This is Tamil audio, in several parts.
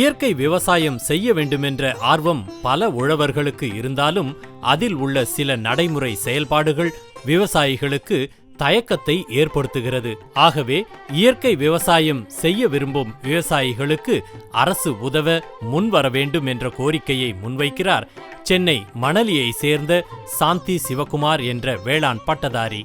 இயற்கை விவசாயம் செய்ய வேண்டுமென்ற ஆர்வம் பல உழவர்களுக்கு இருந்தாலும் அதில் உள்ள சில நடைமுறை செயல்பாடுகள் விவசாயிகளுக்கு தயக்கத்தை ஏற்படுத்துகிறது. ஆகவே இயற்கை விவசாயம் செய்ய விரும்பும் விவசாயிகளுக்கு அரசு உதவ முன்வர வேண்டும் என்ற கோரிக்கையை முன்வைக்கிறார் சென்னை மணலியை சேர்ந்த சாந்தி சிவகுமார் என்ற வேளாண் பட்டதாரி.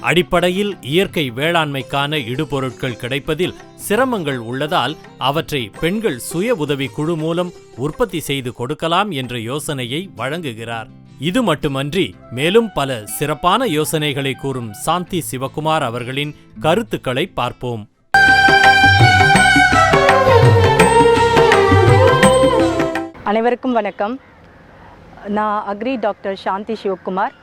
அடிப்படையில் இயற்கை வேளாண்மைக்கான இடுபொருட்கள் கிடைப்பதில் சிரமங்கள் உள்ளதால் அவற்றை பெண்கள் சுய உதவி குழு மூலம் உற்பத்தி செய்து கொடுக்கலாம் என்ற யோசனையை வழங்குகிறார். இது மட்டுமன்றி மேலும் பல சிறப்பான யோசனைகளை கூறும் சாந்தி சிவகுமார் அவர்களின் கருத்துக்களை பார்ப்போம். அனைவருக்கும் வணக்கம். நான் அக்ரி டாக்டர் சாந்தி சிவகுமார்.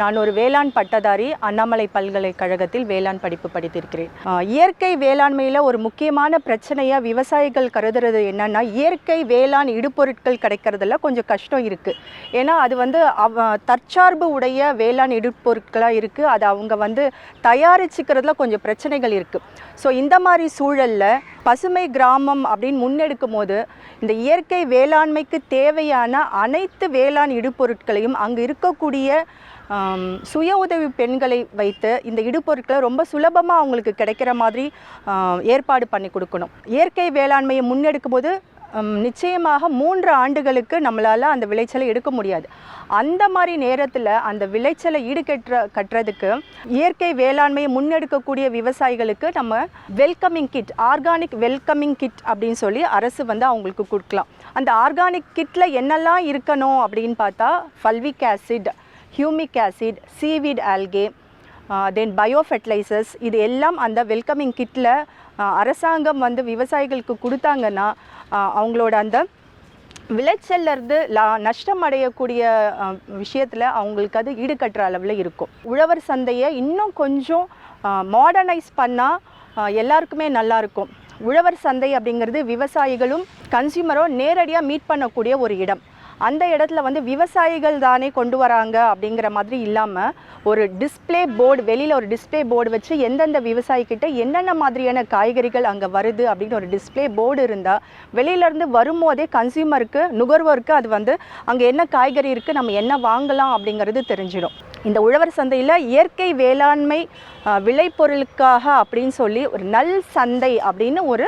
நான் ஒரு வேளாண் பட்டதாரி அண்ணாமலை பல்கலைக்கழகத்தில் வேளாண் படிப்பு படித்திருக்கிறேன். இயற்கை வேளாண்மையில் ஒரு முக்கியமான பிரச்சனையாக விவசாயிகள் கருதுறது என்னன்னா இயற்கை வேளாண் இடுபொருட்கள் கிடைக்கிறதுல கொஞ்சம் கஷ்டம் இருக்குது ஏன்னா அது வந்து அவ தற்சார்பு உடைய வேளாண் இடுபொருட்களாக இருக்குது அது அவங்க வந்து தயாரிச்சுக்கிறதுல கொஞ்சம் பிரச்சனைகள் இருக்குது ஸோ இந்த மாதிரி சூழலில் பசுமை கிராமம் அப்படின்னு முன்னெடுக்கும் போது இந்த இயற்கை வேளாண்மைக்கு தேவையான அனைத்து வேளாண் இடுபொருட்களையும் அங்கு இருக்கக்கூடிய சுய உதவி பெண்களை வைத்து இந்த இடுபொருட்களை ரொம்ப சுலபமாக அவங்களுக்கு கிடைக்கிற மாதிரி ஏற்பாடு பண்ணி கொடுக்கணும். இயற்கை வேளாண்மையை முன்னெடுக்கும் போது நிச்சயமாக மூன்று ஆண்டுகளுக்கு நம்மளால் அந்த விளைச்சலை எடுக்க முடியாது. அந்த மாதிரி நேரத்தில் அந்த விளைச்சலை ஈடுகட்டுற கட்டுறதுக்கு இயற்கை வேளாண்மையை முன்னெடுக்கக்கூடிய விவசாயிகளுக்கு நம்ம welcoming kit organic welcoming kit அப்படின்னு சொல்லி அரசு வந்து அவங்களுக்கு கொடுக்கலாம். அந்த ஆர்கானிக் கிட்டில் என்னெல்லாம் இருக்கணும் அப்படின்னு பார்த்தா fulvic acid humic acid seaweed algae then bio fertilisers இது எல்லாம் அந்த வெல்கமிங் கிட்டில் uh, அரசாங்கம் வந்து விவசாயிகளுக்கு கொடுத்தாங்கன்னா uh, அவங்களோட அந்த விளைச்சல்ல இருந்து லா நஷ்டம் அடையக்கூடிய uh, விஷயத்தில் அவங்களுக்கு அது ஈடுகட்டுற அளவில் இருக்கும். உழவர் சந்தையை இன்னும் கொஞ்சம் மாடர்னைஸ் பண்ணால் எல்லாருக்குமே நல்லா இருக்கும். உழவர் சந்தை அப்படிங்கிறது விவசாயிகளும் கன்சியூமரும் நேரடியாக மீட் பண்ணக்கூடிய ஒரு இடம். அந்த இடத்துல வந்து விவசாயிகள் தானே கொண்டு வராங்க அப்படிங்கிற மாதிரி இல்லாமல் ஒரு டிஸ்பிளே போர்டு வெளியில் ஒரு டிஸ்ப்ளே போர்டு வச்சு எந்தெந்த விவசாயிக்கிட்ட என்னென்ன மாதிரியான காய்கறிகள் அங்கே வருது அப்படின்னு ஒரு டிஸ்ப்ளே போர்டு இருந்தால் வெளியிலேருந்து வரும்போதே கன்சியூமருக்கு நுகர்வோருக்கு அது வந்து அங்கே என்ன காய்கறி இருக்குது நம்ம என்ன வாங்கலாம் அப்படிங்கிறது தெரிஞ்சிடும். இந்த உழவர் சந்தையில் இயற்கை வேளாண்மை விளைபொருளுக்காக அப்படின்னு சொல்லி ஒரு நல் சந்தை அப்படின்னு ஒரு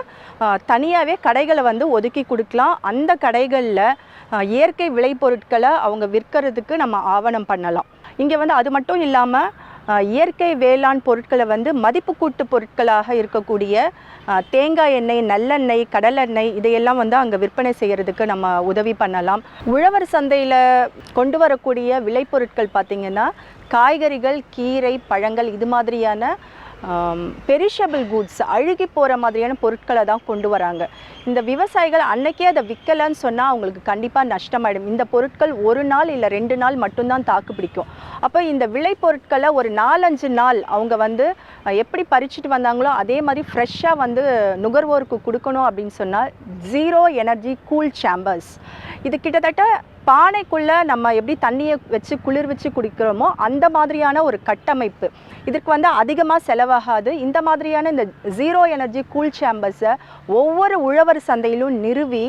தனியாகவே கடைகளை வந்து ஒதுக்கி கொடுக்கலாம். அந்த கடைகளில் இயற்கை விளைபொருட்களை அவங்க விற்கிறதுக்கு நம்ம ஆவணம் பண்ணலாம். இங்கே வந்து அது மட்டும் இல்லாமல் இயற்கை வேளாண் பொருட்களை வந்து மதிப்பு கூட்டு பொருட்களாக இருக்கக்கூடிய தேங்காய் எண்ணெய் நல்லெண்ணெய் கடலெண்ணெய் இதையெல்லாம் வந்து அங்கே விற்பனை செய்கிறதுக்கு நம்ம உதவி பண்ணலாம். உழவர் சந்தையில் கொண்டு வரக்கூடிய விளைபொருட்கள் பார்த்திங்கன்னா காய்கறிகள் கீரை பழங்கள் இது மாதிரியான பெரிஷபிள் கூட்ஸ் அழுகி போகிற மாதிரியான பொருட்களை தான் கொண்டு வராங்க. இந்த விவசாயிகள் அன்னைக்கே அதை விற்கலன்னு சொன்னால் அவங்களுக்கு கண்டிப்பாக நஷ்டமாயிடும். இந்த பொருட்கள் ஒரு நாள் இல்லை ரெண்டு நாள் மட்டும்தான் தாக்கு பிடிக்கும். அப்போ இந்த விளைபொருட்களை ஒரு நாலஞ்சு நாள் அவங்க வந்து எப்படி பறிச்சுட்டு வந்தாங்களோ அதே மாதிரி ஃப்ரெஷ்ஷாக வந்து நுகர்வோருக்கு கொடுக்கணும் அப்படின்னு சொன்னால் ஜீரோ எனர்ஜி கூல் சேம்பர்ஸ் இது கிட்டத்தட்ட பானைக்குள்ளே நம்ம எப்படி தண்ணியை வச்சு குளிர் வச்சு குடிக்கிறோமோ அந்த மாதிரியான ஒரு கட்டமைப்பு. இதற்கு வந்து அதிகமாக செலவாகாது. இந்த மாதிரியான இந்த ஜீரோ எனர்ஜி கூல் சேம்பர்ஸை ஒவ்வொரு உழவர் சந்தையிலும் நிறுவி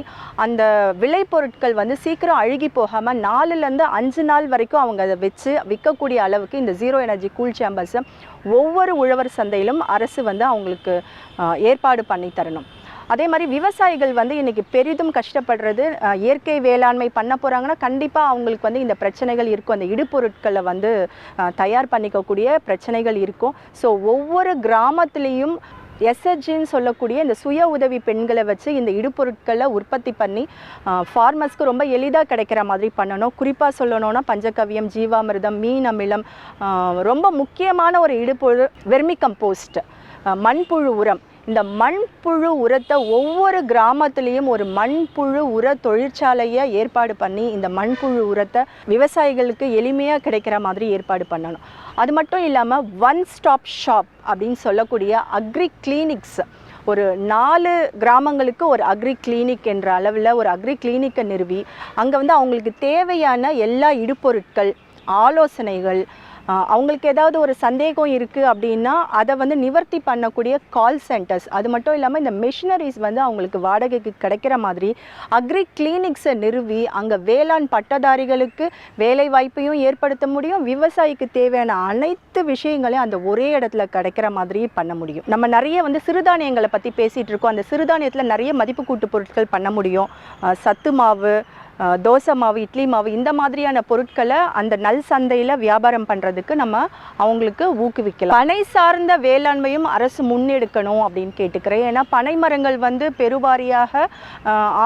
அந்த விளைபொருட்கள் வந்து சீக்கிரம் அழுகி போகாமல் நாலுலேருந்து அஞ்சு நாள் வரைக்கும் அவங்க அதை வச்சு விற்கக்கூடிய அளவுக்கு இந்த ஜீரோ எனர்ஜி கூல் சேம்பர்ஸை ஒவ்வொரு உழவர் சந்தையிலும் அரசு வந்து அவங்களுக்கு ஏற்பாடு பண்ணி தரணும். அதே மாதிரி விவசாயிகள் வந்து இன்றைக்கி பெரிதும் கஷ்டப்படுறது இயற்கை வேளாண்மை பண்ண போகிறாங்கன்னா கண்டிப்பாக அவங்களுக்கு வந்து இந்த பிரச்சனைகள் இருக்கும். அந்த இடுபொருட்களை வந்து தயார் பண்ணிக்கக்கூடிய பிரச்சனைகள் இருக்கும். ஸோ ஒவ்வொரு கிராமத்துலேயும் எஸ்ஹெச்ஜின்னு சொல்லக்கூடிய இந்த சுய உதவி பெண்களை வச்சு இந்த இடுபொருட்களை உற்பத்தி பண்ணி ஃபார்மர்ஸ்க்கு ரொம்ப எளிதாக கிடைக்கிற மாதிரி பண்ணணும். குறிப்பாக சொல்லணும்னா பஞ்சகவியம் ஜீவாமிர்தம் மீன் அமிலம் ரொம்ப முக்கியமான ஒரு இடுபொரு வெர்மி கம்போஸ்ட் மண்புழு உரம். இந்த மண்புழு உரத்தை ஒவ்வொரு கிராமத்துலேயும் ஒரு மண்புழு உர தொழிற்சாலையை ஏற்பாடு பண்ணி இந்த மண்புழு உரத்தை விவசாயிகளுக்கு எளிமையாக கிடைக்கிற மாதிரி ஏற்பாடு பண்ணணும். அது மட்டும் இல்லாமல் ஒன் ஸ்டாப் ஷாப் அப்படின்னு சொல்லக்கூடிய அக்ரி கிளினிக்ஸ் ஒரு நாலு கிராமங்களுக்கு ஒரு அக்ரி கிளினிக் என்ற அளவில் ஒரு அக்ரி கிளினிக்கை நிறுவி அங்கே வந்து அவங்களுக்கு தேவையான எல்லா இடுபொருட்கள் ஆலோசனைகள் அவங்களுக்கு ஏதாவது ஒரு சந்தேகம் இருக்குது அப்படின்னா அதை வந்து நிவர்த்தி பண்ணக்கூடிய கால் சென்டர்ஸ் அது மட்டும் இல்லாமல் இந்த மிஷினரிஸ் வந்து அவங்களுக்கு வாடகைக்கு கிடைக்கிற மாதிரி அக்ரி கிளினிக்ஸை நிறுவி அங்கே வேளாண் பட்டதாரிகளுக்கு வேலை வாய்ப்பையும் ஏற்படுத்த முடியும் விவசாயிக்கு தேவையான அனைத்து விஷயங்களையும் அந்த ஒரே இடத்துல கிடைக்கிற மாதிரி பண்ண முடியும். நம்ம நிறைய வந்து சிறுதானியங்களை பற்றி பேசிகிட்டு இருக்கோம். அந்த சிறுதானியத்தில் நிறைய மதிப்பு கூட்டு பொருட்கள் பண்ண முடியும். சத்து மாவு தோசை மாவு இட்லி மாவு இந்த மாதிரியான பொருட்களை அந்த நல் சந்தையில் வியாபாரம் பண்ணுறதுக்கு நம்ம அவங்களுக்கு ஊக்குவிக்கலாம். பனை சார்ந்த வேளாண்மையும் அரசு முன்னெடுக்கணும் அப்படின்னு கேட்டுக்கிறேன். ஏன்னா பனை மரங்கள் வந்து பெருவாரியாக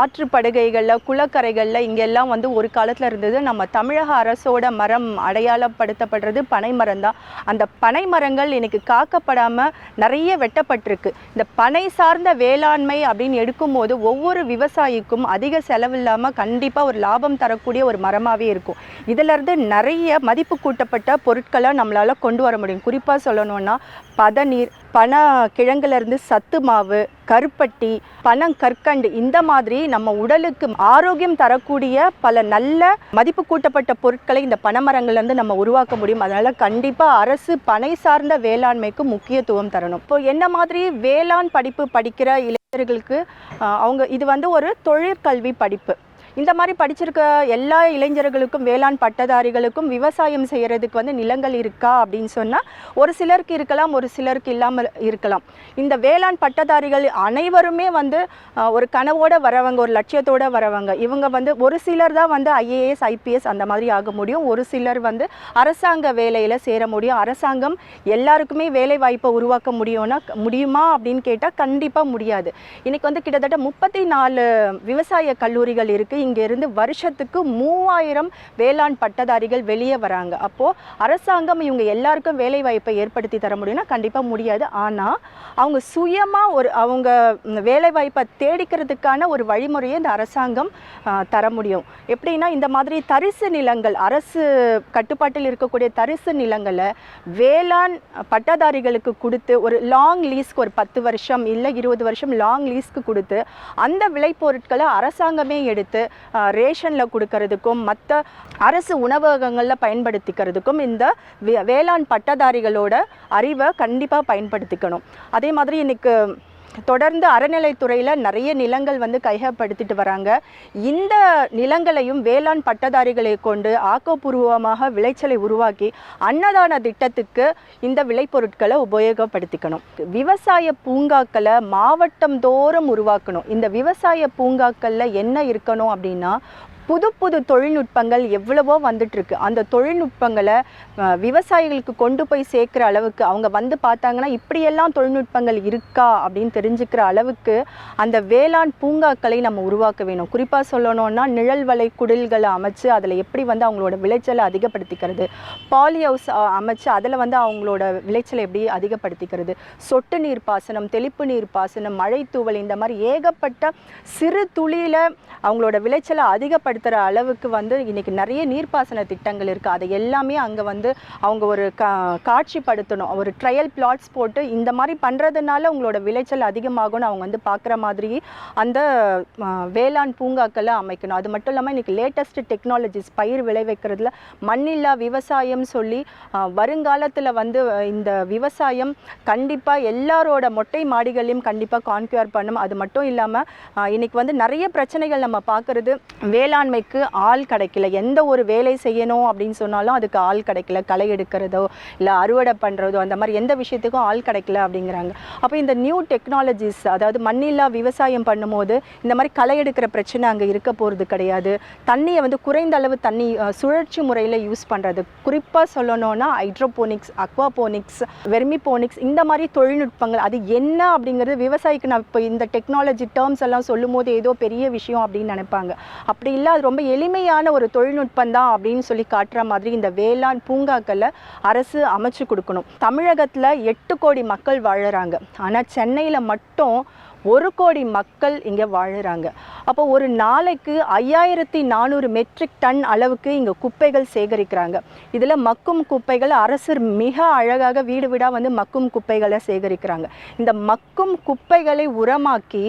ஆற்று படுகைகளில் குளக்கரைகளில் இங்கெல்லாம் வந்து ஒரு காலத்தில் இருந்தது. நம்ம தமிழக அரசோட மரம் அடையாளப்படுத்தப்படுறது பனை மரம் தான். அந்த பனை மரங்கள் இன்னைக்கு காக்கப்படாமல் நிறைய வெட்டப்பட்டிருக்கு. இந்த பனை சார்ந்த வேளாண்மை அப்படின்னு எடுக்கும்போது ஒவ்வொரு விவசாயிக்கும் அதிக செலவில்லாமல் கண்டிப்பாக ஒரு லாபம் தரக்கூடிய ஒரு மரமாகவே இருக்கும். இதிலிருந்து நிறைய மதிப்பு கூட்டப்பட்ட பொருட்களை நம்மளால் கொண்டு வர முடியும். குறிப்பாக சொல்லணும்னா பதநீர் பன கிழங்குலேருந்து சத்து மாவு கருப்பட்டி பனங்கற்கண்டு இந்த மாதிரி நம்ம உடலுக்கு ஆரோக்கியம் தரக்கூடிய பல நல்ல மதிப்பு கூட்டப்பட்ட பொருட்களை இந்த பனைமரங்கள்லேருந்து நம்ம உருவாக்க முடியும். அதனால் கண்டிப்பாக அரசு பனை சார்ந்த வேளாண்மைக்கு முக்கியத்துவம் தரணும். இப்போ என்ன மாதிரி வேளாண் படிப்பு படிக்கிற இளைஞர்களுக்கு அவங்க இது வந்து ஒரு தொழிற்கல்வி படிப்பு. இந்த மாதிரி படிச்சிருக்க எல்லா இளைஞர்களுக்கும் வேளாண் பட்டதாரிகளுக்கும் விவசாயம் செய்கிறதுக்கு வந்து நிலங்கள் இருக்கா அப்படின்னு சொன்னால் ஒரு சிலருக்கு இருக்கலாம் ஒரு சிலருக்கு இல்லாமல் இருக்கலாம். இந்த வேளாண் பட்டதாரிகள் அனைவருமே வந்து ஒரு கனவோட வரவங்க ஒரு லட்சியத்தோட வரவங்க. இவங்க வந்து ஒரு சிலர் தான் வந்து ஐஏஎஸ் ஐபிஎஸ் அந்த மாதிரி ஆக முடியும். ஒரு சிலர் வந்து அரசாங்க வேலையில் சேர முடியும். அரசாங்கம் எல்லாருக்குமே வேலை வாய்ப்பை உருவாக்க முடியும்னா முடியுமா அப்படின்னு கேட்டால் கண்டிப்பாக முடியாது. இன்னைக்கு வந்து கிட்டத்தட்ட முப்பத்தி நாலு விவசாய கல்லூரிகள் இருக்குது இங்கேருந்து வருஷத்துக்கு மூவாயிரம் வேளாண் பட்டதாரிகள் வெளியே வராங்க. அப்போது அரசாங்கம் இவங்க எல்லாருக்கும் வேலை வாய்ப்பை ஏற்படுத்தி தர முடியும்னா கண்டிப்பாக முடியாது. ஆனால் அவங்க சுயமாக ஒரு அவங்க வேலை வாய்ப்பை தேடிக்கிறதுக்கான ஒரு வழிமுறையை இந்த அரசாங்கம் தர முடியும். எப்படின்னா இந்த மாதிரி தரிசு நிலங்கள் அரசு கட்டுப்பாட்டில் இருக்கக்கூடிய தரிசு நிலங்களை வேளாண் பட்டதாரிகளுக்கு கொடுத்து ஒரு லாங் லீஸ்க்கு ஒரு பத்து வருஷம் இல்லை இருபது வருஷம் லாங் லீஸ்க்கு கொடுத்து அந்த விளைபொருட்களை அரசாங்கமே எடுத்து ரேஷனில் கொடுக்கறதுக்கும் மற்ற அரசு உணவகங்களில் பயன்படுத்திக்கிறதுக்கும் இந்த வே- வேளாண் பட்டதாரிகளோட அறிவை கண்டிப்பாக பயன்படுத்திக்கணும். அதே மாதிரி இன்றைக்கு தொடர்ந்து அறநிலைத்துறையில் நிறைய நிலங்கள் வந்து கையகப்படுத்திட்டு வராங்க. இந்த நிலங்களையும் வேளாண் பட்டதாரிகளை கொண்டு ஆக்கப்பூர்வமாக விளைச்சலை உருவாக்கி அன்னதான திட்டத்துக்கு இந்த விளைபொருட்களை உபயோகப்படுத்திக்கணும். விவசாய பூங்காக்களை மாவட்டம் தோறும் உருவாக்கணும். இந்த விவசாய பூங்காக்களில் என்ன இருக்கணும் அப்படின்னா புது புது தொழில்நுட்பங்கள் எவ்வளவோ வந்துட்டுருக்கு. அந்த தொழில்நுட்பங்களை விவசாயிகளுக்கு கொண்டு போய் சேர்க்குற அளவுக்கு அவங்க வந்து பார்த்தாங்கன்னா இப்படியெல்லாம் தொழில்நுட்பங்கள் இருக்கா அப்படின்னு தெரிஞ்சுக்கிற அளவுக்கு அந்த வேளாண் பூங்காக்களை நம்ம உருவாக்க வேணும். குறிப்பாக சொல்லணும்னா நிழல் வலை குடில்களை அமைச்சு அதில் எப்படி வந்து அவங்களோட விளைச்சலை அதிகப்படுத்திக்கிறது. பாலி ஹவுஸ் அமைச்சு அதில் வந்து அவங்களோட விளைச்சலை எப்படி அதிகப்படுத்திக்கிறது. சொட்டு நீர் பாசனம் தெளிப்பு நீர் பாசனம் மழை தூவல் இந்த மாதிரி ஏகப்பட்ட சிறு துளியில் அவங்களோட விளைச்சலை அதிகப்படுத்துகிற அளவுக்கு வந்து இன்றைக்கி நிறைய நீர்ப்பாசன திட்டங்கள் இருக்குது அதை எல்லாமே அங்கே வந்து அவங்க ஒரு கா காட்சிப்படுத்தணும். ஒரு ட்ரையல் பிளாட்ஸ் போட்டு இந்த மாதிரி பண்ணுறதுனால உங்களோட விளைச்சல் அதிகமாகும்னு அவங்க வந்து பார்க்குற மாதிரி அந்த வேளாண் பூங்காக்களை அமைக்கணும். அது மட்டும் இல்லாமல் இன்றைக்கி லேட்டஸ்ட் டெக்னாலஜிஸ் பயிர் விளைவிக்கிறதுல மண்ணில்லா விவசாயம் சொல்லி வருங்காலத்தில் வந்து இந்த விவசாயம் கண்டிப்பாக எல்லாரோட மொட்டை மாடிகளையும் கண்டிப்பாக கான்க்யூர் பண்ணும். அது மட்டும் இல்லாமல் இன்றைக்கி வந்து நிறைய பிரச்சனைகள் நம்ம பார்க்குறது வேளாண்மைக்கு ஆள் கிடைக்கல. எந்த ஒரு வேலை செய்யணும் அப்படின்னு சொன்னாலும் அதுக்கு ஆள் கிடைக்கல. களை எடுக்கிறதோ இல்லை அறுவடை பண்ணுறதோ அந்த மாதிரி எந்த விஷயத்துக்கும் ஆள் கிடைக்கல அப்படிங்கிறாங்க. அப்போ இந்த நியூ டெக்னாலஜிஸ் அதாவது மண்ணில்லா விவசாயம் பண்ணும்போது இந்த மாதிரி களை எடுக்கிற பிரச்சனை அங்கே இருக்க போகிறது கிடையாது. தண்ணியை வந்து குறைந்த அளவு தண்ணி சுழற்சி முறையில் யூஸ் பண்ணுறது குறிப்பாக சொல்லணும்னா ஹைட்ரோபோனிக்ஸ் அக்வாபோனிக்ஸ் வெர்மிபோனிக்ஸ் இந்த மாதிரி தொழில்நுட்பங்கள் அது என்ன அப்படிங்கிறது விவசாயிக்கு நான் இப்போ இந்த டெக்னாலஜி டேர்ம்ஸ் எல்லாம் சொல்லும் போது ஏதோ பெரிய விஷயம் அப்படின்னு நினைப்பாங்க. அப்படி இல்லை அது ரொம்ப எளிமையான ஒரு தொழில்நுட்பம் தான் அப்படின்னு சொல்லி காட்டுற மாதிரி இந்த வேளாண் பூங்காக்களை அரசு அமைச்சு கொடுக்கணும். தமிழகத்தில் எட்டு கோடி மக்கள் வாழறாங்க. ஆனால் சென்னையில் மட்டும் ஒரு கோடி மக்கள் இங்கே வாழுறாங்க. அப்போ ஒரு நாளைக்கு ஐயாயிரத்தி நானூறு மெட்ரிக் டன் அளவுக்கு இங்கே குப்பைகள் சேகரிக்கிறாங்க. இதில் மக்கும் குப்பைகள் அரசு மிக அழகாக வீடு வீடாக வந்து மக்கும் குப்பைகளை சேகரிக்கிறாங்க. இந்த மக்கும் குப்பைகளை உரமாக்கி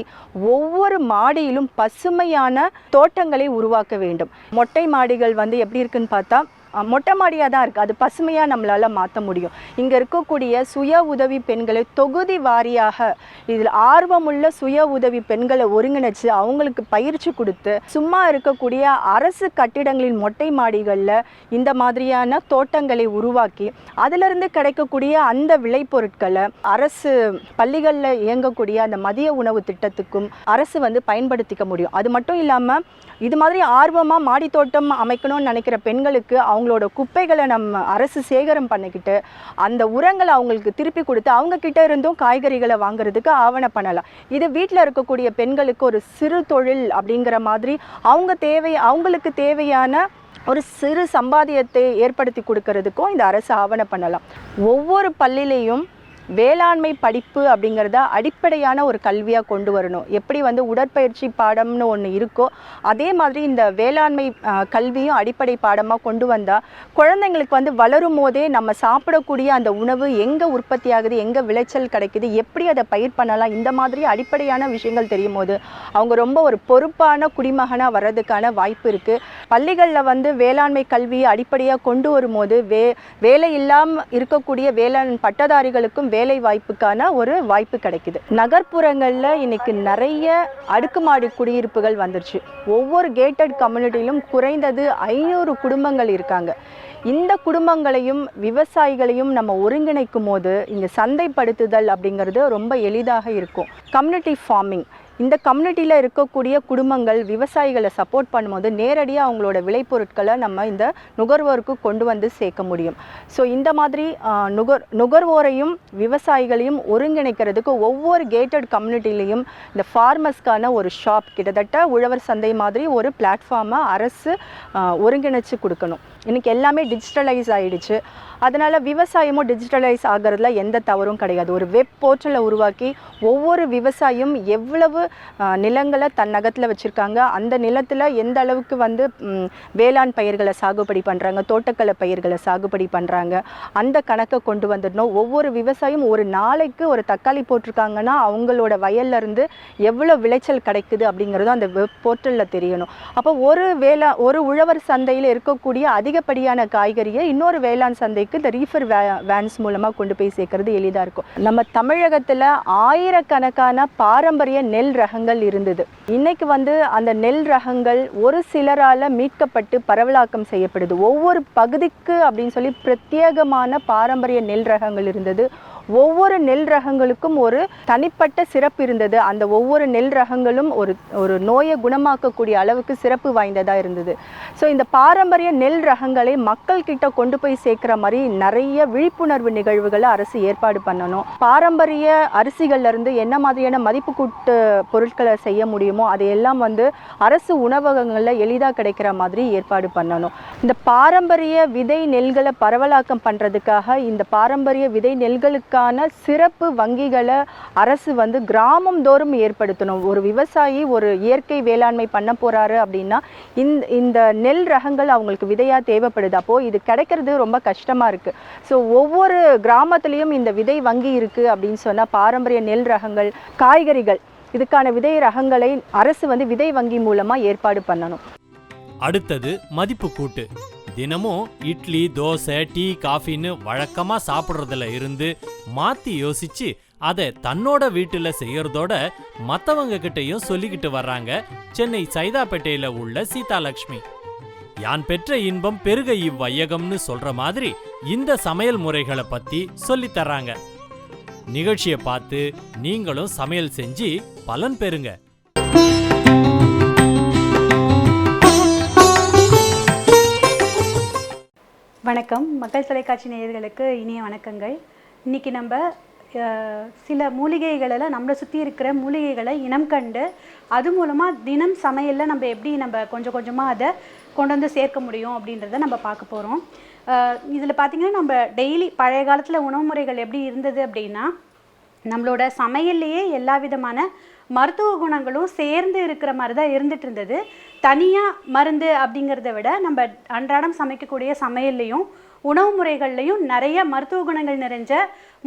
ஒவ்வொரு மாடியிலும் பசுமையான தோட்டங்களை உருவாக்க வேண்டும். மொட்டை மாடிகள் வந்து எப்படி இருக்குன்னு பார்த்தா மொட்டை மாடியாக தான் இருக்குது அது பசுமையாக நம்மளால் மாற்ற முடியும். இங்கே இருக்கக்கூடிய சுய உதவி பெண்களை தொகுதி வாரியாக இதில் ஆர்வமுள்ள சுய உதவி பெண்களை ஒருங்கிணைச்சு அவங்களுக்கு பயிற்சி கொடுத்து சும்மா இருக்கக்கூடிய அரசு கட்டிடங்களின் மொட்டை மாடிகளில் இந்த மாதிரியான தோட்டங்களை உருவாக்கி அதிலிருந்து கிடைக்கக்கூடிய அந்த விளைபொருட்களை அரசு பள்ளிகளில் இயங்கக்கூடிய அந்த மதிய உணவு திட்டத்துக்கும் அரசு வந்து பயன்படுத்திக்க முடியும். அது மட்டும் இல்லாமல் இது மாதிரி ஆர்வமாக மாடித்தோட்டம் அமைக்கணும்னு நினைக்கிற பெண்களுக்கு அவங்க அவங்களோட குப்பைகளை நம்ம அரசு சேகரம் பண்ணிக்கிட்டு அந்த உரங்களை அவங்களுக்கு திருப்பி கொடுத்து அவங்க கிட்ட இருந்தும் காய்கறிகளை வாங்குறதுக்கு ஆவணம் பண்ணலாம். இது வீட்டில் இருக்கக்கூடிய பெண்களுக்கு ஒரு சிறு தொழில் அப்படிங்கிற மாதிரி அவங்க தேவை அவங்களுக்கு தேவையான ஒரு சிறு சம்பாதியத்தை ஏற்படுத்தி கொடுக்கறதுக்கும் இந்த அரசு ஆவணம் பண்ணலாம். ஒவ்வொரு பள்ளியிலையும் வேளாண்மை படிப்பு அப்படிங்கிறத அடிப்படையான ஒரு கல்வியாக கொண்டு வரணும். எப்படி வந்து உடற்பயிற்சி பாடம்னு ஒன்று இருக்கோ அதே மாதிரி இந்த வேளாண்மை கல்வியும் அடிப்படை பாடமாக கொண்டு வந்தால் குழந்தைங்களுக்கு வந்து வளரும் போதே நம்ம சாப்பிடக்கூடிய அந்த உணவு எங்கே உற்பத்தி ஆகுது எங்கே விளைச்சல் கிடைக்குது எப்படி அதை பயிர் பண்ணலாம் இந்த மாதிரி அடிப்படையான விஷயங்கள் தெரியும் போது அவங்க ரொம்ப ஒரு பொறுப்பான குடிமகனாக வர்றதுக்கான வாய்ப்பு இருக்குது பள்ளிகளில் வந்து வேளாண்மை கல்வியை அடிப்படையாக கொண்டு வரும்போது வே வேலை இல்லாமல் இருக்கக்கூடிய வேளாண் பட்டதாரிகளுக்கும் வேலை வாய்ப்புக்கான ஒரு வாய்ப்பு கிடைக்குது. நகர்ப்புறங்களில் இன்னைக்கு நிறைய அடுக்குமாடி குடியிருப்புகள் வந்துருச்சு. ஒவ்வொரு கேட்டட் கம்யூனிட்டியிலும் குறைந்தது ஐநூறு குடும்பங்கள் இருக்காங்க. இந்த குடும்பங்களையும் விவசாயிகளையும் நம்ம ஒருங்கிணைக்கும் போது இங்கே சந்தைப்படுத்துதல் அப்படிங்கிறது ரொம்ப எளிதாக இருக்கும். கம்யூனிட்டி ஃபார்மிங் இந்த கம்யூனிட்டியில் இருக்கக்கூடிய குடும்பங்கள் விவசாயிகளை சப்போர்ட் பண்ணும்போது நேரடியாக அவங்களோட விளைபொருட்களை நம்ம இந்த நுகர்வோருக்கு கொண்டு வந்து சேர்க்க முடியும். ஸோ இந்த மாதிரி நுகர் நுகர்வோரையும் விவசாயிகளையும் ஒருங்கிணைக்கிறதுக்கு ஒவ்வொரு கேட்டட் கம்யூனிட்டிலையும் இந்த ஃபார்மர்ஸ்க்கான ஒரு ஷாப் கிட்டத்தட்ட உழவர் சந்தை மாதிரி ஒரு பிளாட்ஃபார்மை அரசு ஒருங்கிணைச்சு கொடுக்கணும். இன்றைக்கி எல்லாமே டிஜிட்டலைஸ் ஆகிடுச்சு அதனால் விவசாயமும் டிஜிட்டலைஸ் ஆகிறதுல எந்த தவறும் கிடையாது. ஒரு வெப் போர்ட்டலை உருவாக்கி ஒவ்வொரு விவசாயியும் எவ்வளவு நிலங்களை தன் நகத்தில் வச்சுருக்காங்க. அந்த நிலத்தில் எந்த அளவுக்கு வந்து வேளாண் பயிர்களை சாகுபடி பண்ணுறாங்க தோட்டக்கலை பயிர்களை சாகுபடி பண்ணுறாங்க அந்த கணக்கை கொண்டு வந்துடணும். ஒவ்வொரு விவசாயம் ஒரு நாளைக்கு ஒரு தக்காளி போட்டிருக்காங்கன்னா அவங்களோட வயல்ல இருந்து எவ்வளோ விளைச்சல் கிடைக்குது அப்படிங்கிறதும் அந்த வெப் போர்ட்டலில் தெரியணும். அப்போ ஒரு வேளா ஒரு உழவர் சந்தையில் இருக்கக்கூடிய அதிகப்படியான காய்கறியை இன்னொரு வேளாண் சந்தைக்கு இந்த ரீஃபர் வே வேன்ஸ் மூலமாக கொண்டு போய் சேர்க்கறது எளிதாக இருக்கும். நம்ம தமிழகத்தில் ஆயிரக்கணக்கான பாரம்பரிய நெல் ரகங்கள் இருந்தது. இன்னைக்கு வந்து அந்த நெல் ரகங்கள் ஒரு சிலரால் மீட்கப்பட்டு பரவலாக்கம் செய்யப்படுது. ஒவ்வொரு பகுதிக்கு அப்படின்னு சொல்லி பிரத்யேகமான பாரம்பரிய நெல் ரகங்கள் இருந்தது. ஒவ்வொரு நெல் ரகங்களுக்கும் ஒரு தனிப்பட்ட சிறப்பு இருந்தது. அந்த ஒவ்வொரு நெல் ரகங்களும் ஒரு ஒரு நோயை குணமாக்கக்கூடிய அளவுக்கு சிறப்பு வாய்ந்ததாக இருந்தது. ஸோ இந்த பாரம்பரிய நெல் ரகங்களை மக்கள் கிட்ட கொண்டு போய் சேர்க்குற மாதிரி நிறைய விழிப்புணர்வு நிகழ்வுகளை அரசு ஏற்பாடு பண்ணணும். பாரம்பரிய அரிசிகள்லேருந்து என்ன மாதிரியான மதிப்பு கூட்டு பொருட்களை செய்ய முடியுமோ அதையெல்லாம் வந்து அரசு உணவகங்களில் எளிதாக கிடைக்கிற மாதிரி ஏற்பாடு பண்ணணும். இந்த பாரம்பரிய விதை நெல்களை பரவலாக்கம் பண்ணுறதுக்காக இந்த பாரம்பரிய விதை நெல்களுக்கு நெல்களுக்கான சிறப்பு வங்கிகளை அரசு வந்து கிராமம் தோறும் ஏற்படுத்தணும். ஒரு விவசாயி ஒரு இயற்கை வேளாண்மை பண்ண போறாரு அப்படின்னா இந்த இந்த நெல் ரகங்கள் அவங்களுக்கு விதையா தேவைப்படுது. அப்போ இது கிடைக்கிறது ரொம்ப கஷ்டமா இருக்கு. ஸோ ஒவ்வொரு கிராமத்துலேயும் இந்த விதை வங்கி இருக்கு அப்படின்னு சொன்னா பாரம்பரிய நெல் ரகங்கள் காய்கறிகள் இதுக்கான விதை ரகங்களை அரசு வந்து விதை வங்கி மூலமா ஏற்பாடு பண்ணணும். அடுத்தது மதிப்பு கூட்டு. தினமும் இட்லி தோசை டீ காஃபின்னு வழக்கமா சாப்பிட்றதுல இருந்து மாத்தி யோசிச்சு அதை தன்னோட வீட்டுல செய்யறதோட மத்தவங்க கிட்டையும் சொல்லிக்கிட்டு வர்றாங்க சென்னை சைதாப்பேட்டையில உள்ள சீதாலட்சுமி யான் பெற்ற இன்பம் பெருக இவ்வையகம்னு சொல்ற மாதிரி இந்த சமையல் முறைகளை பத்தி சொல்லி தர்றாங்க. நிகழ்ச்சியை பார்த்து நீங்களும் சமையல் செஞ்சு பலன் பெறுங்க. வணக்கம். மக்கள் தொலைக்காட்சி நேயர்களுக்கு இனிய வணக்கங்கள். இன்னைக்கு நம்ம சில மூலிகைகளெல்லாம் நம்மளை சுற்றி இருக்கிற மூலிகைகளை இனம் கண்டு அது மூலமாக தினம் சமையலில் நம்ம எப்படி நம்ம கொஞ்சம் கொஞ்சமாக அதை கொண்டு வந்து சேர்க்க முடியும் அப்படின்றத நம்ம பார்க்க போகிறோம் இதில் பார்த்திங்கன்னா நம்ம டெய்லி பழைய காலத்தில் உணவு முறைகள் எப்படி இருந்தது அப்படின்னா நம்மளோட சமையல்லையே எல்லா விதமான மருத்துவ குணங்களும் சேர்ந்து இருக்கிற மாதிரி தான் இருந்துட்டு இருந்தது. தனியாக மருந்து அப்படிங்கிறத விட நம்ம அன்றாடம் சமைக்கக்கூடிய சமையல்லையும் உணவு முறைகள்லையும் நிறைய மருத்துவ குணங்கள் நிறைஞ்ச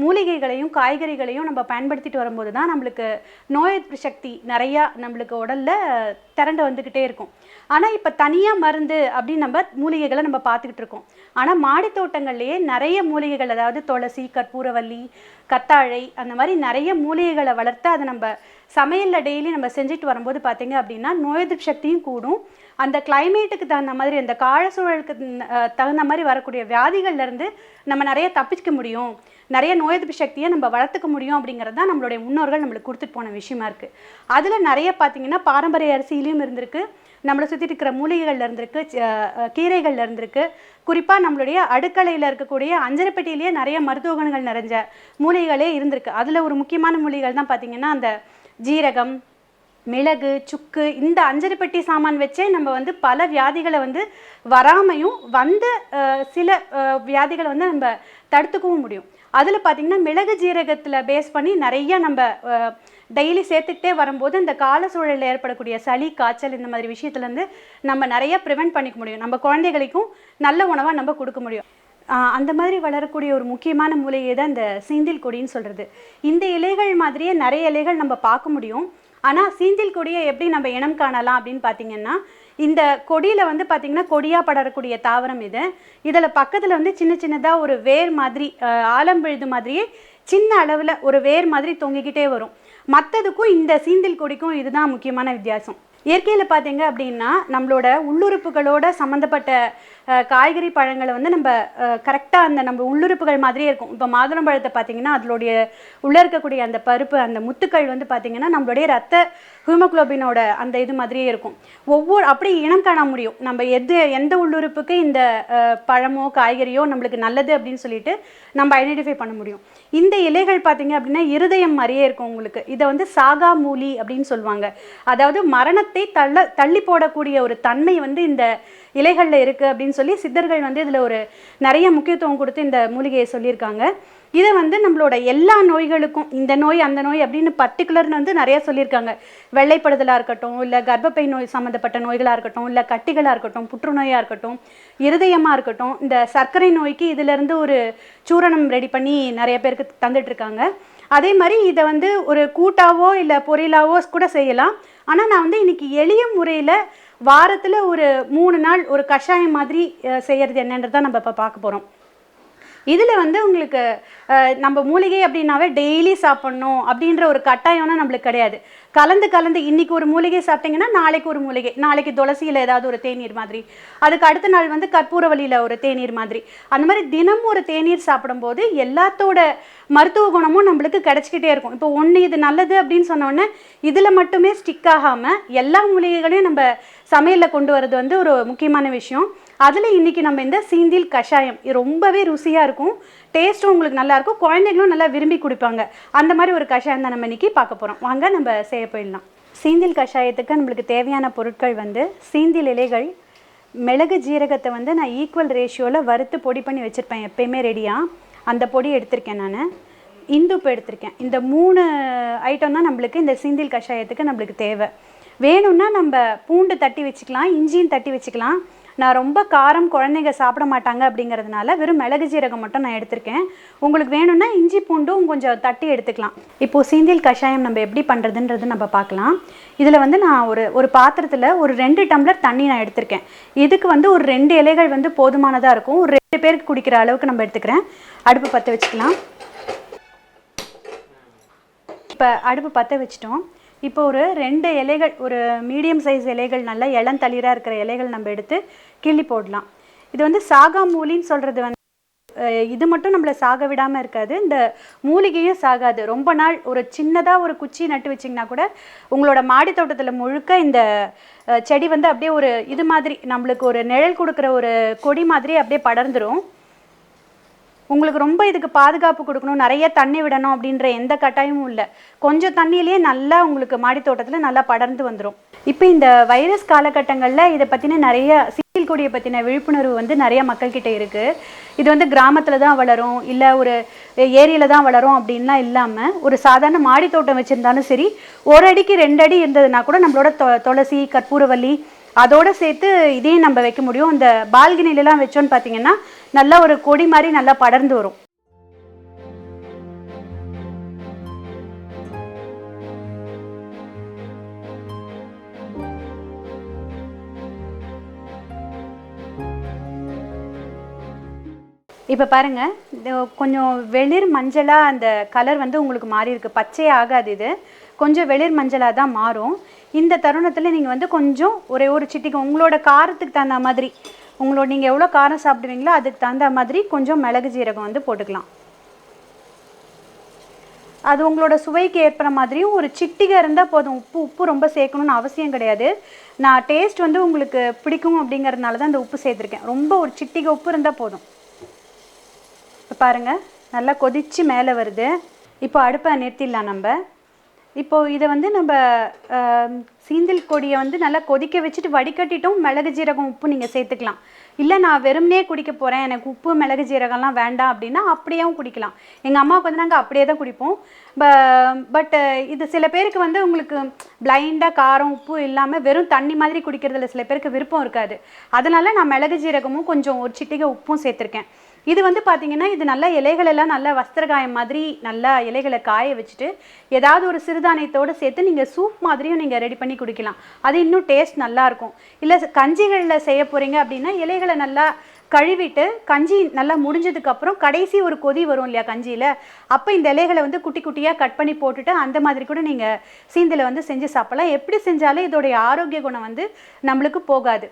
மூலிகைகளையும் காய்கறிகளையும் நம்ம பயன்படுத்திட்டு வரும்போது தான் நம்மளுக்கு நோய் எதிர்ப்பு சக்தி நிறையா நம்மளுக்கு உடலில் திரண்டு வந்துக்கிட்டே இருக்கும். ஆனால் இப்போ தனியாக மருந்து அப்படின்னு நம்ம மூலிகைகளை நம்ம பார்த்துக்கிட்டு இருக்கோம். ஆனால் மாடி தோட்டங்கள்லேயே நிறைய மூலிகைகள் அதாவது துளசி கற்பூரவல்லி கத்தாழை அந்த மாதிரி நிறைய மூலிகைகளை வளர்த்து அதை நம்ம சமையலில் டெய்லி நம்ம செஞ்சுட்டு வரும்போது பார்த்தீங்க அப்படின்னா நோய் எதிர்ப்பு சக்தியும் கூடும். அந்த கிளைமேட்டுக்கு தகுந்த மாதிரி அந்த கால சூழலுக்கு தகுந்த மாதிரி வரக்கூடிய வியாதிகள்லேருந்து நம்ம நிறைய தப்பிக்க முடியும். நிறைய நோய் எதிர்ப்பு சக்தியை நம்ம வளர்த்துக்க முடியும் அப்படிங்கிறது தான் நம்மளுடைய முன்னோர்கள் நம்மளுக்கு கொடுத்துட்டு போன விஷயமா இருக்குது அதில் நிறைய பார்த்திங்கன்னா பாரம்பரிய அரிசியிலையும் இருந்திருக்கு. நம்மளை சுற்றி இருக்கிற மூலிகைகள் இருந்திருக்கு கீரைகள் கீரைகள்ல இருந்திருக்கு. குறிப்பாக நம்மளுடைய அடுக்கலையில் இருக்கக்கூடிய அஞ்சரைப்பட்டியிலேயே நிறைய மருத்துவ குணங்கள் நிறைஞ்ச மூலிகைகளே இருந்திருக்கு. அதில் ஒரு முக்கியமான மூலிகைகள் தான் பார்த்திங்கன்னா அந்த ஜீரகம் மிளகு சுக்கு இந்த அஞ்சரிப்பட்டி சாமான் வச்சே நம்ம வந்து பல வியாதிகளை வந்து வராமையும் வந்த சில வியாதிகளை வந்து நம்ம தடுத்துக்கவும் முடியும். அதில் பார்த்திங்கன்னா மிளகு ஜீரகத்தில் பேஸ் பண்ணி நிறைய நம்ம டெய்லி சேர்த்துக்கிட்டே வரும்போது இந்த கால சூழலில் ஏற்படக்கூடிய சளி காய்ச்சல் இந்த மாதிரி விஷயத்துலேருந்து நம்ம நிறைய ப்ரிவென்ட் பண்ணிக்க முடியும். நம்ம குழந்தைகளுக்கும் நல்ல உணவாக நம்ம கொடுக்க முடியும். அந்த மாதிரி வளரக்கூடிய ஒரு முக்கியமான மூலிகை தான் இந்த சீந்தில் கொடின்னு சொல்கிறது இந்த இலைகள் மாதிரியே நிறைய இலைகள் நம்ம பார்க்க முடியும். ஆனால் சீந்தில் கொடியை எப்படி நம்ம இனம் காணலாம் அப்படின்னு பார்த்தீங்கன்னா இந்த கொடியில் வந்து பார்த்திங்கன்னா கொடியாக படரக்கூடிய தாவரம் இது. இதில் பக்கத்தில் வந்து சின்ன சின்னதாக ஒரு வேர் மாதிரி ஆஹ் ஆலம்பிழுது மாதிரியே சின்ன அளவில் ஒரு வேர் மாதிரி தொங்கிக்கிட்டே வரும். மற்றதுக்கும் இந்த சீந்தில் கொடிக்கும் இதுதான் முக்கியமான வித்தியாசம். இயற்கையில் பார்த்தீங்க அப்படின்னா நம்மளோட உள்ளுறுப்புகளோட சம்மந்தப்பட்ட காய்கறி பழங்களை வந்து நம்ம கரெக்டாக அந்த நம்ம உள்ளுறுப்புகள் மாதிரியே இருக்கும். இப்போ மாதுளம்பழத்தை பார்த்தீங்கன்னா அதனுடைய உள்ளே இருக்கக்கூடிய அந்த பருப்பு அந்த முத்துக்கள் வந்து பார்த்தீங்கன்னா நம்மளுடைய ரத்த ஹீமோகுளோபினோட அந்த இது மாதிரியே இருக்கும். ஒவ்வொரு அப்படி இனம் காண முடியும். நம்ம எது எந்த உள்ளுறுப்புக்கு இந்த பழமோ காய்கறியோ நம்மளுக்கு நல்லது அப்படின்னு சொல்லிட்டு நம்ம ஐடென்டிஃபை பண்ண முடியும். இந்த இலைகள் பார்த்தீங்க அப்படின்னா இருதயம் மாதிரியே இருக்கும் உங்களுக்கு. இதை வந்து சாகா மூலி அப்படின்னு சொல்லுவாங்க. அதாவது மரணத்தை தள்ள தள்ளி போடக்கூடிய ஒரு தன்மை வந்து இந்த இலைகளில் இருக்குது அப்படின்னு சொல்லி சித்தர்கள் வந்து இதில் ஒரு நிறைய முக்கியத்துவம் கொடுத்து இந்த மூலிகையை சொல்லியிருக்காங்க. இதை வந்து நம்மளோட எல்லா நோய்களுக்கும் இந்த நோய் அந்த நோய் அப்படின்னு பர்டிகுலர்னு வந்து நிறைய சொல்லியிருக்காங்க. வெள்ளைப்படுதலாக இருக்கட்டும் இல்லை கர்ப்பப்பை நோய் சம்மந்தப்பட்ட நோய்களாக இருக்கட்டும் இல்லை கட்டிகளாக இருக்கட்டும் புற்றுநோயாக இருக்கட்டும் இருதயமாக இருக்கட்டும் இந்த சர்க்கரை நோய்க்கு இதிலேருந்து ஒரு சூரணம் ரெடி பண்ணி நிறைய பேருக்கு தந்துட்டுருக்காங்க. அதே மாதிரி இதை வந்து ஒரு கூட்டாவோ இல்லை பொரியலாவோ கூட செய்யலாம். ஆனால் நான் வந்து இன்றைக்கி எளிய முறையில் வாரத்தில் ஒரு மூணு நாள் ஒரு கஷாயம் மாதிரி செய்கிறது செய்யறது என்னன்றதை நம்ம இப்போ பார்க்க போகிறோம் இதில் வந்து உங்களுக்கு நம்ம மூலிகை அப்படின்னாவே டெய்லி சாப்பிட்ணும் அப்படின்ற ஒரு கட்டாயம்னா நம்மளுக்கு கிடையாது. கலந்து கலந்து இன்னைக்கு ஒரு மூலிகை சாப்பிட்டீங்கன்னா நாளைக்கு ஒரு மூலிகை நாளைக்கு துளசியில் ஏதாவது ஒரு தேநீர் மாதிரி. அதுக்கு அடுத்த நாள் வந்து கற்பூரவல்லியில் ஒரு தேநீர் மாதிரி. அந்த மாதிரி தினமும் ஒரு தேநீர் சாப்பிடும்போது எல்லாத்தோட மருத்துவ குணமும் நம்மளுக்கு கிடைச்சிக்கிட்டே இருக்கும். இப்போ ஒன்று இது நல்லது அப்படின்னு சொன்னோடனே இதில் மட்டுமே ஸ்டிக் ஆகாமல் எல்லா மூலிகைகளையும் நம்ம சமையலில் கொண்டு வரது வந்து ஒரு முக்கியமான விஷயம். அதில் இன்னைக்கு நம்ம இந்த சீந்தில் கஷாயம் இது ரொம்பவே ருசியாக இருக்கும். டேஸ்ட்டும் உங்களுக்கு நல்லாயிருக்கும் குழந்தைங்களும் நல்லா விரும்பி குடிப்பாங்க. அந்த மாதிரி ஒரு கஷாயம் தான் நம்ம இன்னைக்கு பார்க்க போகிறோம் வாங்க நம்ம செய்ய போயிடலாம். சீந்தில் கஷாயத்துக்கு நம்மளுக்கு தேவையான பொருட்கள் வந்து சீந்தில் இலைகள் மிளகு ஜீரகத்தை வந்து நான் ஈக்குவல் ரேஷியோவில் வறுத்து பொடி பண்ணி வச்சுருப்பேன். எப்பயுமே ரெடியாக அந்த பொடி எடுத்திருக்கேன் நான். இந்துப்பு எடுத்திருக்கேன். இந்த மூணு ஐட்டம் தான் நம்மளுக்கு இந்த சீந்தில் கஷாயத்துக்கு நம்மளுக்கு தேவை. வேணும்னா நம்ம பூண்டு தட்டி வச்சுக்கலாம் இஞ்சியும் தட்டி வச்சுக்கலாம். நான் ரொம்ப காரம் குழந்தைங்க சாப்பிட மாட்டாங்க அப்படிங்கிறதுனால வெறும் மிளகு ஜீரகம் மட்டும் நான் எடுத்திருக்கேன். உங்களுக்கு வேணும்னா இஞ்சி பூண்டும் கொஞ்சம் தட்டி எடுத்துக்கலாம். இப்போது சீந்தில் கஷாயம் நம்ம எப்படி பண்ணுறதுன்றது நம்ம பார்க்கலாம். இதில் வந்து நான் ஒரு ஒரு பாத்திரத்தில் ஒரு ரெண்டு டம்ளர் தண்ணி நான் எடுத்திருக்கேன். இதுக்கு வந்து ஒரு ரெண்டு இலைகள் வந்து போதுமானதாக இருக்கும். ஒரு ரெண்டு பேருக்கு குடிக்கிற அளவுக்கு நம்ம எடுத்துக்கிறேன். அடுப்பு பற்ற வச்சுக்கலாம். இப்போ அடுப்பு பற்ற வச்சிட்டோம். இப்போ ஒரு ரெண்டு இலைகள் ஒரு மீடியம் சைஸ் இலைகள் நல்லா இளந்தளிராக இருக்கிற இலைகள் நம்ம எடுத்து கிள்ளி போடலாம். இது வந்து சாகா மூலின்னு சொல்கிறது வந்து இது மட்டும் நம்மளை சாக விடாமல் இருக்காது. இந்த மூலிகையும் சாகாது. ரொம்ப நாள் ஒரு சின்னதாக ஒரு குச்சி நட்டு வச்சிங்கன்னா கூட உங்களோட மாடி தோட்டத்தில் முழுக்க இந்த செடி வந்து அப்படியே ஒரு இது மாதிரி நம்மளுக்கு ஒரு நிழல் கொடுக்குற ஒரு கொடி மாதிரி அப்படியே படர்ந்துடும் உங்களுக்கு ரொம்ப இதுக்கு பாதுகாப்பு கொடுக்கணும் நிறைய தண்ணி விடணும் அப்படின்ற எந்த கட்டாயமும் இல்லை. கொஞ்சம் தண்ணியிலேயே நல்லா உங்களுக்கு மாடி தோட்டத்தில் நல்லா படர்ந்து வந்துடும் இப்போ இந்த வைரஸ் காலகட்டங்களில் இதை பற்றின நிறைய சீல் கொடியை பற்றின விழிப்புணர்வு வந்து நிறைய மக்கள்கிட்ட இருக்குது இது வந்து கிராமத்தில் தான் வளரும் இல்லை ஒரு ஏரியில் தான் வளரும் அப்படின்லாம் இல்லாமல் ஒரு சாதாரண மாடி தோட்டம் வச்சுருந்தாலும் சரி ஒரு அடிக்கு ரெண்டு அடி இருந்ததுன்னா கூட நம்மளோட தொ துளசி கற்பூரவல்லி அதோட சேர்த்து இதையும் நம்ம வைக்க முடியும். இந்த பால்கனிலலாம் வச்சோன்னு பார்த்தீங்கன்னா நல்லா ஒரு கொடி மாதிரி நல்லா படர்ந்து வரும். இப்போ பாருங்க கொஞ்சம் வெளிர் மஞ்சளாக அந்த கலர் வந்து உங்களுக்கு மாறி இருக்கு. பச்சை ஆகாது இது. கொஞ்சம் வெளிர் மஞ்சளாக தான் மாறும். இந்த தருணத்தில் நீங்கள் வந்து கொஞ்சம் ஒரே ஒரு சிட்டிக்கு உங்களோட காரத்துக்கு தகுந்த மாதிரி உங்களோட நீங்கள் எவ்வளோ காரம் சாப்பிடுவீங்களோ அதுக்கு தகுந்த மாதிரி கொஞ்சம் மிளகு ஜீரகம் வந்து போட்டுக்கலாம். அது உங்களோட சுவைக்கு ஏற்பட மாதிரியும் ஒரு சிட்டிகை இருந்தால் போதும். உப்பு உப்பு ரொம்ப சேர்க்கணும்னு அவசியம் கிடையாது. நான் டேஸ்ட் வந்து உங்களுக்கு பிடிக்கும் அப்படிங்கிறதுனால தான் அந்த உப்பு சேர்த்துருக்கேன். ரொம்ப ஒரு சிட்டிகை உப்பு இருந்தால் போதும். இப்போ பாருங்கள் நல்லா கொதித்து மேலே வருது. இப்போ அடுப்பை நிறுத்திடலாம் நம்ம. இப்போ இதை வந்து நம்ம சீந்தில் கொடியை வந்து நல்லா கொதிக்க வச்சுட்டு வடிகட்டிட்டும். மிளகு ஜீரகம் உப்பு நீங்கள் சேர்த்துக்கலாம். இல்லை நான் வெறும்னே குடிக்க போகிறேன் எனக்கு உப்பு மிளகு ஜீரகம்லாம் வேண்டாம் அப்படின்னா அப்படியேவும் குடிக்கலாம். எங்கள் அம்மாவுக்கு வந்து நாங்கள் அப்படியே தான் குடிப்போம். ப பட் இது சில பேருக்கு வந்து உங்களுக்கு பிளைண்டாக காரம் உப்பு இல்லாமல் வெறும் தண்ணி மாதிரி குடிக்கிறதுல சில பேருக்கு விருப்பம் இருக்காது. அதனால் நான் மிளகு ஜீரகமும் கொஞ்சம் ஒரு சிட்டிகை உப்பும் சேர்த்துருக்கேன். இது வந்து பார்த்தீங்கன்னா இது நல்லா இலைகள் எல்லாம் நல்லா வஸ்திரகாயம் மாதிரி நல்லா இலைகளை காய வச்சுட்டு ஏதாவது ஒரு சிறுதானியத்தோடு சேர்த்து நீங்கள் சூப் மாதிரியும் நீங்கள் ரெடி பண்ணி குடிக்கலாம். அது இன்னும் டேஸ்ட் நல்லாயிருக்கும் இல்லை கஞ்சிகளில் செய்ய போகிறீங்க அப்படின்னா இலைகளை நல்லா கழுவிட்டு கஞ்சி நல்லா முடிஞ்சதுக்கப்புறம் கடைசி ஒரு கொதி வரும் இல்லையா கஞ்சியில்? அப்போ இந்த இலைகளை வந்து குட்டி குட்டியாக கட் பண்ணி போட்டுட்டு அந்த மாதிரி கூட நீங்கள் சீந்தில் வந்து செஞ்சு சாப்பிடலாம். எப்படி செஞ்சாலும் இதோடைய ஆரோக்கிய குணம் வந்து நம்மளுக்கு போகாது.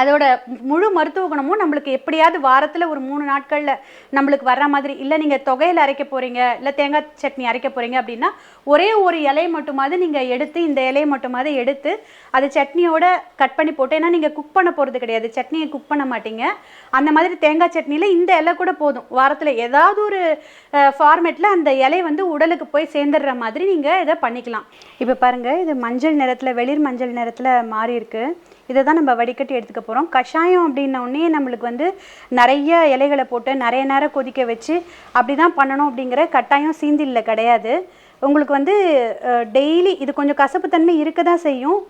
அதோட முழு மருத்துவ குணமும் நம்மளுக்கு எப்படியாவது வாரத்தில் ஒரு மூணு நாட்களில் நம்மளுக்கு வர்ற மாதிரி. இல்லை நீங்கள் தொகையில் அரைக்க போகிறீங்க இல்லை தேங்காய் சட்னி அரைக்க போகிறீங்க அப்படின்னா ஒரே ஒரு இலையை மட்டுமாவது நீங்கள் எடுத்து இந்த இலையை மட்டுமாவது எடுத்து அது சட்னியோட கட் பண்ணி போட்டு ஏன்னா நீங்கள் குக் பண்ண போகிறது கிடையாது சட்னியை குக் பண்ண மாட்டீங்க. அந்த மாதிரி தேங்காய் சட்னியில் இந்த இலை கூட போதும். வாரத்தில் ஏதாவது ஒரு ஃபார்மேட்டில் அந்த இலை வந்து உடலுக்கு போய் சேர்ந்துடுற மாதிரி நீங்கள் இதை பண்ணிக்கலாம். இப்போ பாருங்கள் இது மஞ்சள் நிறத்தில் வெளிர் மஞ்சள் நிறத்தில் மாறி இருக்குது இதை தான் நம்ம வடிகட்டி எடுத்துக்க போகிறோம் கஷாயம் அப்படின்னோடனே நம்மளுக்கு வந்து நிறைய இலைகளை போட்டு நிறைய நேரம் கொதிக்க வச்சு அப்படி தான் பண்ணணும் அப்படிங்கிற கட்டாயம் சீந்தில்ல கிடையாது. உங்களுக்கு வந்து டெய்லி இது கொஞ்சம் கசப்புத்தன்மை இருக்க தான் செய்யும்.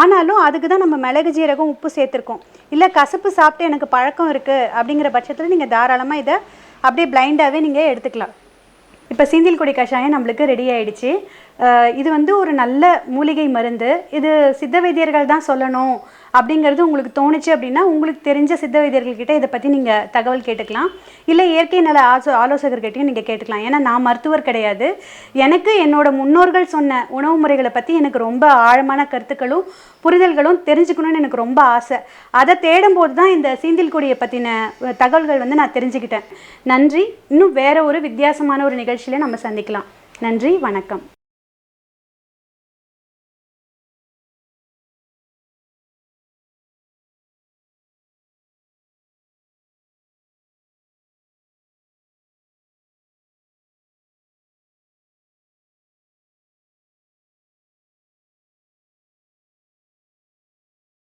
ஆனாலும் அதுக்கு தான் நம்ம மிளகு ஜீரகம் உப்பு சேர்த்துருக்கோம். இல்லை கசப்பு சாப்பிட்டு எனக்கு பழக்கம் இருக்குது அப்படிங்கிற பட்சத்தில் நீங்கள் தாராளமாக இதை அப்படியே பிளைண்டாகவே நீங்கள் எடுத்துக்கலாம். இப்போ சீந்தில் கொடி கஷாயம் நம்மளுக்கு ரெடி ஆயிடுச்சு. இது வந்து ஒரு நல்ல மூலிகை மருந்து. இது சித்த வைத்தியர்கள் தான் சொல்லணும். அப்படிங்கிறது உங்களுக்கு தோணுச்சு அப்படின்னா உங்களுக்கு தெரிஞ்ச சித்த வைத்தியர்கள்கிட்ட இதை பற்றி நீங்கள் தகவல் கேட்டுக்கலாம். இல்லை இயற்கை நல ஆசோ ஆலோசகர்கிட்டையும் நீங்கள் கேட்டுக்கலாம். ஏன்னா நான் மருத்துவர் கிடையாது. எனக்கு என்னோட முன்னோர்கள் சொன்ன உணவு முறைகளை பற்றி எனக்கு ரொம்ப ஆழமான கருத்துக்களும் புரிதல்களும் தெரிஞ்சுக்கணும்னு எனக்கு ரொம்ப ஆசை. அதை தேடும்போது தான் இந்த சீந்தில் கொடியை பற்றின தகவல்கள் வந்து நான் தெரிஞ்சுக்கிட்டேன். நன்றி. இன்னும் வேற ஒரு வித்தியாசமான ஒரு நிகழ்ச்சியில் நம்ம சந்திக்கலாம். நன்றி. வணக்கம்.